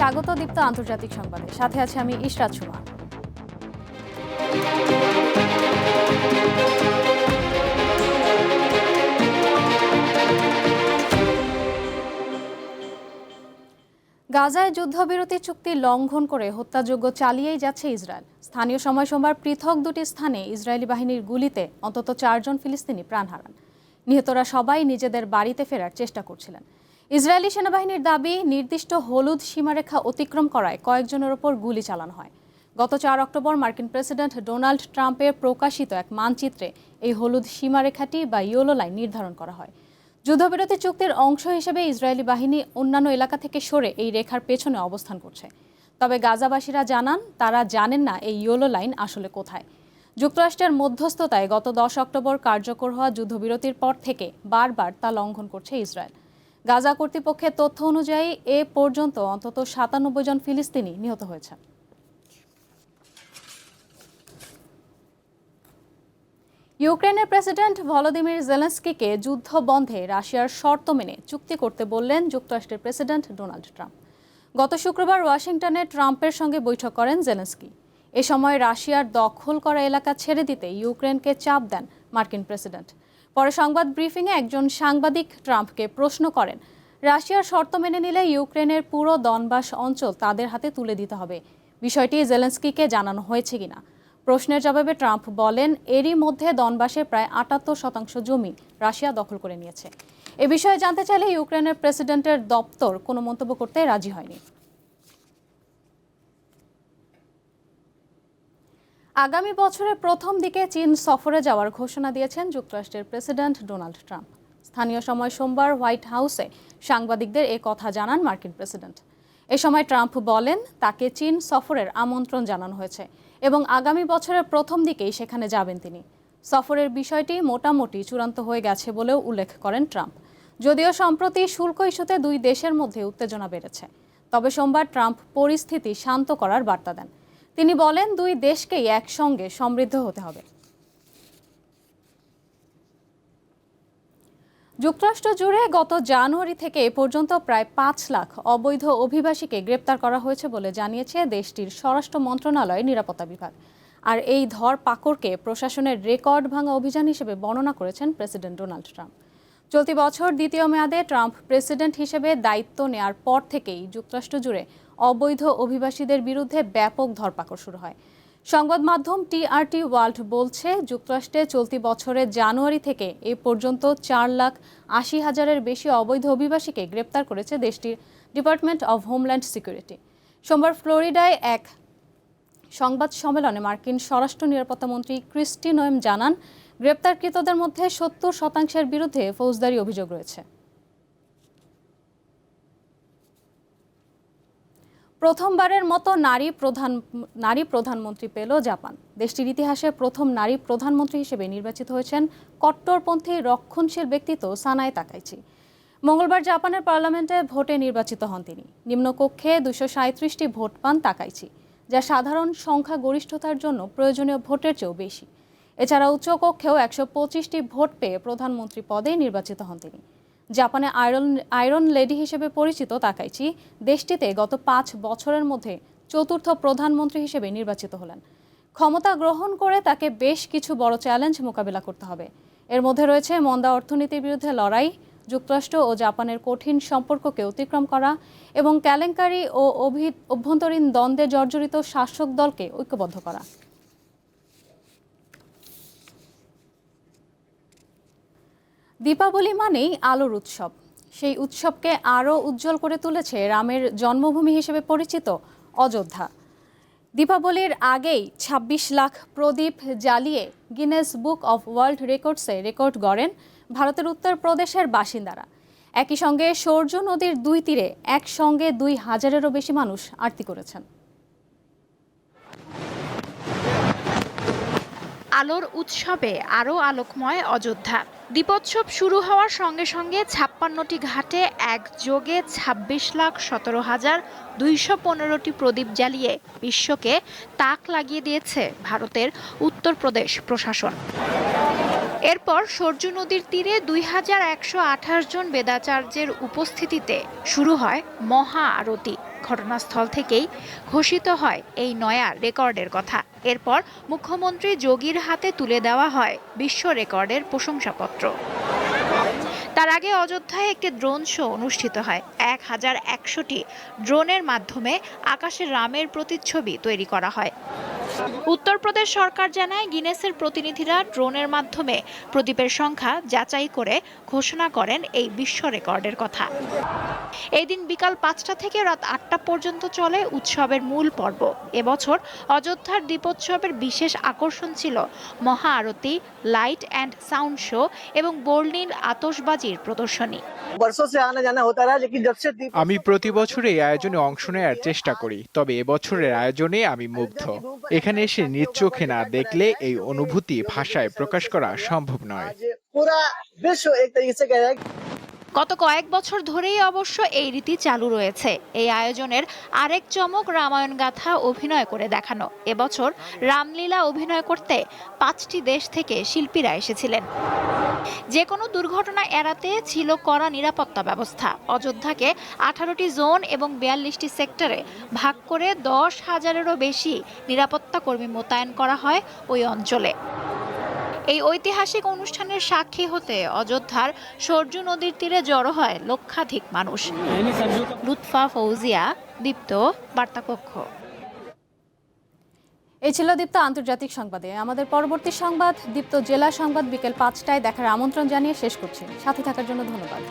স্বাগত দীপ্ত আন্তর্জাতিক সংবাদে। সাথে আছে আমি ইশরাত সুমা গাজায় যুদ্ধবিরতি চুক্তি লঙ্ঘন করে হত্যাযজ্ঞ চালিয়েই যাচ্ছে ইসরায়েল। স্থানীয় সময় সোমবার পৃথক দুটি স্থানে ইসরায়েলি বাহিনীর গুলিতে অন্তত চারজন ফিলিস্তিনি প্রাণ হারান। নিহতরা সবাই নিজেদের বাড়িতে ফেরার চেষ্টা করছিলেন। ইসরায়েলি সেনাবাহিনীর দাবি, নির্দিষ্ট হলুদ সীমারেখা অতিক্রম করায় কয়েকজনের ওপর গুলি চালানো হয়। গত চার অক্টোবর মার্কিন প্রেসিডেন্ট ডোনাল্ড ট্রাম্পের প্রকাশিত এক মানচিত্রে এই হলুদ সীমারেখাটি বা ইয়োলো লাইন নির্ধারণ করা হয়। যুদ্ধবিরতি চুক্তির অংশ হিসেবে ইসরায়েলি বাহিনী অন্যান্য এলাকা থেকে সরে এই রেখার পেছনে অবস্থান করছে। তবে গাজাবাসীরা জানান, তারা জানেন না এই ইয়োলো লাইন আসলে কোথায়। যুক্তরাষ্ট্রের মধ্যস্থতায় গত দশ অক্টোবর কার্যকর হওয়া যুদ্ধবিরতির পর থেকে বারবার তা লঙ্ঘন করছে ইসরায়েল। গাজা কর্তৃপক্ষের তথ্য অনুযায়ী এ পর্যন্ত অন্তত সাতানব্বই জন ফিলিস্তিনি নিহত হয়েছেন। ইউক্রেনের প্রেসিডেন্ট ভলোদিমির জেলেন্সকিকে যুদ্ধ বন্ধে রাশিয়ার শর্ত মেনে চুক্তি করতে বললেন যুক্তরাষ্ট্রের প্রেসিডেন্ট ডোনাল্ড ট্রাম্প। গত শুক্রবার ওয়াশিংটনে ট্রাম্পের সঙ্গে বৈঠক করেন জেলেন্সকি। এ সময় রাশিয়ার দখল করা এলাকা ছেড়ে দিতে ইউক্রেনকে চাপ দেন মার্কিন প্রেসিডেন্ট। পরে সংবাদ ব্রিফিংয়ে একজন সাংবাদিক ট্রাম্পকে প্রশ্ন করেন, রাশিয়ার শর্ত মেনে নিলে ইউক্রেনের পুরো দনবাস অঞ্চল তাদের হাতে তুলে দিতে হবে। বিষয়টি জেলেন্সকিকে জানানো হয়েছে কিনা? প্রশ্নের জবাবে ট্রাম্প বলেন, এরই মধ্যে দনবাসের প্রায় আটাত্তর শতাংশ জমি রাশিয়া দখল করে নিয়েছে। এ বিষয়ে জানতে চাইলে ইউক্রেনের প্রেসিডেন্টের দপ্তর কোনো মন্তব্য করতে রাজি হয়নি। আগামী বছরের প্রথম দিকে চীন সফরে যাওয়ার ঘোষণা দিয়েছেন যুক্তরাষ্ট্রের প্রেসিডেন্ট ডোনাল্ড ট্রাম্প। স্থানীয় সময় সোমবার হোয়াইট হাউসে সাংবাদিকদের এ কথা জানান মার্কিন প্রেসিডেন্ট। এ সময় ট্রাম্প বলেন, তাকে চীন সফরের আমন্ত্রণ জানানো হয়েছে এবং আগামী বছরের প্রথম দিকেই সেখানে যাবেন তিনি। সফরের বিষয়টি মোটামুটি চূড়ান্ত হয়ে গেছে বলেও উল্লেখ করেন ট্রাম্প। যদিও সম্প্রতি শুল্ক ইস্যুতে দুই দেশের মধ্যে উত্তেজনা বেড়েছে, তবে সোমবার ট্রাম্প পরিস্থিতি শান্ত করার বার্তা দেন। তিনি বলেন, দুই দেশকেই একসঙ্গে সমৃদ্ধ হতে হবে। যুক্তরাষ্ট্র জুড়ে গত জানুয়ারি থেকে এ পর্যন্ত প্রায় পাঁচ লাখ অবৈধ অভিবাসীকে গ্রেপ্তার করা হয়েছে বলে জানিয়েছে দেশটির স্বরাষ্ট্র মন্ত্রণালয়ের নিরাপত্তা বিভাগ। আর এই ধর পাকড়কে প্রশাসনের রেকর্ড ভাঙা অভিযান হিসেবে বর্ণনা করেছেন প্রেসিডেন্ট ডোনাল্ড ট্রাম্প। চলতি বছর দ্বিতীয় মেয়াদে ট্রাম্প প্রেসিডেন্ট হিসেবে দায়িত্ব নেয়ার পর থেকেই যুক্তরাষ্ট্র জুড়ে অবৈধ অভিবাসীদের বিরুদ্ধে ব্যাপক ধরপাকড় শুরু হয়। সংবাদ মাধ্যম টিআরটি ওয়ার্ল্ড বলছে, যুক্তরাষ্ট্রে চলতি বছরের জানুয়ারি থেকে এ পর্যন্ত চার লাখ আশি হাজারের বেশি অবৈধ অভিবাসীকে গ্রেপ্তার করেছে দেশটির ডিপার্টমেন্ট অব হোমল্যান্ড সিকিউরিটি। সোমবার ফ্লোরিডায় এক সংবাদ সম্মেলনে মার্কিন স্বরাষ্ট্র নিরাপত্তা মন্ত্রী ক্রিস্টি নোয়েম জানান, গ্রেপ্তারকৃতদের মধ্যে সত্তর শতাংশের বিরুদ্ধে ফৌজদারি অভিযোগ রয়েছে। প্রথমবারের মতো নারী প্রধান, নারী প্রধানমন্ত্রী পেল জাপান। দেশটির ইতিহাসে প্রথম নারী প্রধানমন্ত্রী হিসেবে নির্বাচিত হয়েছেন কট্টরপন্থী রক্ষণশীল ব্যক্তিত্ব সানায় তাকাইচি। মঙ্গলবার জাপানের পার্লামেন্টে ভোটে নির্বাচিত হন তিনি। নিম্নকক্ষে দুশো সাঁত্রিশটি ভোট পান তাকাইচি, যা সাধারণ সংখ্যা গরিষ্ঠতার জন্য প্রয়োজনীয় ভোটের চেয়েও বেশি। এছাড়া উচ্চকক্ষেও একশো পঁচিশটি ভোট পেয়ে প্রধানমন্ত্রী পদে নির্বাচিত হন তিনি। জাপানে আয়রন আয়রন লেডি হিসেবে পরিচিত তাকাইচি দেশটিতে গত পাঁচ বছরের মধ্যে চতুর্থ প্রধানমন্ত্রী হিসেবে নির্বাচিত হলেন। ক্ষমতা গ্রহণ করে তাকে বেশ কিছু বড় চ্যালেঞ্জ মোকাবিলা করতে হবে। এর মধ্যে রয়েছে মন্দা অর্থনীতির বিরুদ্ধে লড়াই, যুক্তরাষ্ট্র ও জাপানের কঠিন সম্পর্ককে অতিক্রম করা এবং কেলেঙ্কারি ও অভি- অভ্যন্তরীণ দ্বন্দ্বে জর্জরিত শাসক দলকে ঐক্যবদ্ধ করা। দীপাবলি মানেই আলোর উৎসব। সেই উৎসবকে আরও উজ্জ্বল করে তুলেছে রামের জন্মভূমি হিসেবে পরিচিত অযোধ্যা। দীপাবলির আগেই ২৬ লাখ প্রদীপ জ্বালিয়ে গিনেস বুক অফ ওয়ার্ল্ড রেকর্ডসে রেকর্ড গড়েন ভারতের উত্তরপ্রদেশের বাসিন্দারা। একই সঙ্গে সূর্য নদীর দুই তীরে একসঙ্গে দুই হাজারেরও বেশি মানুষ আরতি করেছেন। আলোর উৎসবে আরও আলোকময় অযোধ্যা। দীপোৎসব শুরু হওয়ার সঙ্গে সঙ্গে ছাপ্পান্নটি ঘাটে একযোগে ছাব্বিশ লাখ সতেরো হাজার দুইশো পনেরোটি প্রদীপ জ্বালিয়ে বিশ্বকে তাক লাগিয়ে দিয়েছে ভারতের উত্তরপ্রদেশ প্রশাসন। এরপর সরজু নদীর তীরে দুই হাজার একশো আঠাশ জন বেদাচার্যের উপস্থিতিতে শুরু হয় মহা আরতি। ঘটনাস্থল থেকেই ঘোষিত হয় এই নয়া রেকর্ডের কথা। এরপর মুখ্যমন্ত্রী যোগীর হাতে তুলে দেওয়া হয় বিশ্ব রেকর্ডের প্রশংসাপত্র। তার আগে অযোধ্যায় একটি ড্রোন শো অনুষ্ঠিত হয়। এক হাজার একশোটি ড্রোনের মাধ্যমে আকাশে রামের প্রতিচ্ছবি তৈরি করা হয়। উত্তরপ্রদেশ সরকার জানায় গিনেসের প্রতিনিধিরা ড্রোনের মাধ্যমে প্রদীপের সংখ্যা যাচাই করে ঘোষণা করেন এই বিশ্ব রেকর্ডের কথা। এদিন বিকাল পাঁচটা থেকে রাত আটটা পর্যন্ত চলে উৎসবের মূল পর্ব। এবছর অযোধ্যার দীপোৎসবের বিশেষ আকর্ষণ ছিল maha aarti light and sound show এবং বর্ণিল আতসবাজির প্রদর্শনী। আমি প্রতি বছর এই আয়োজনে অংশ নেওয়ার চেষ্টা করি তবে এবছরের আয়োজনে আমি মুগ্ধ। এখানে এসে নিজ চোখে না দেখলে এই অনুভূতি ভাষায় প্রকাশ করা সম্ভব নয়। গত কয়েক বছর ধরেই অবশ্য এই রীতি চালু রয়েছে। এই আয়োজনের আরেক চমক রামায়ণ গাথা অভিনয় করে দেখানো। এবছর রামলীলা অভিনয় করতে পাঁচটি দেশ থেকে শিল্পীরা এসেছিলেন। যে কোনো দুর্ঘটনা এড়াতে ছিল কড়া নিরাপত্তা ব্যবস্থা। অযোধ্যাকে আঠারোটি জোন এবং বিয়াল্লিশটি সেক্টরে ভাগ করে দশ হাজারেরও বেশি নিরাপত্তা কর্মী মোতায়েন করা হয় ওই অঞ্চলে। এই ঐতিহাসিক অনুষ্ঠানের সাক্ষী হতে অযোধ্যার সূর্য নদীর তীরে জড়ো হয় লক্ষাধিক মানুষ। লুৎফা ফৌজিয়া, দীপ্ত, বার্তাকক্ষ। এই ছিল দীপ্ত আন্তর্জাতিক সংবাদে। আমাদের পরবর্তী সংবাদ দীপ্ত জেলা সংবাদ বিকেল পাঁচটায় দেখার আমন্ত্রণ জানিয়ে শেষ করছি। সাথে থাকার জন্য ধন্যবাদ।